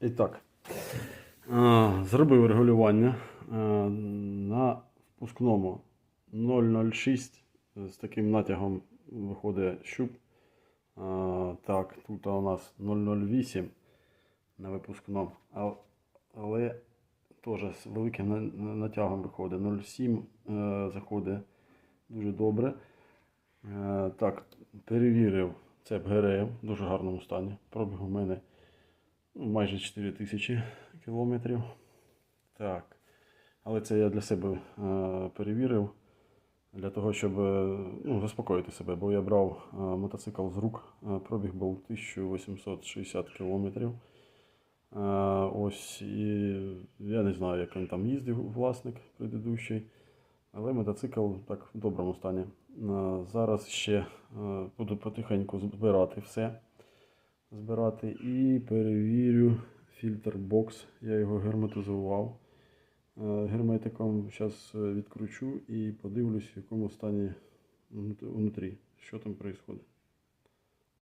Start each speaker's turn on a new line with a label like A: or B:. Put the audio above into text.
A: І так, е, зробив регулювання е, на впускному 0,06 з таким натягом виходить щуп. Е, Так, тут у нас 0,08 на випускному, але теж з великим на- на- натягом виходить 0,7 е, заходить дуже добре. Е, Так, перевірив цеп ГРМ в дуже гарному стані. Пробіг у мене майже 4 тисячі кілометрів. Так. Але це я для себе е, перевірив. Для того, щоб е, ну, заспокоїти себе, бо я брав е, мотоцикл з рук, пробіг був 1860 кілометрів. Ось і я не знаю, як він там їздив, власник предыдущий. Але мотоцикл так в доброму стані. Зараз ще буду потихеньку збирати все. Збирати і перевірю фільтр бокс. Я його герметизував е, герметиком. Зараз відкручу і подивлюсь, в якому стані внутрі, що там відбувається.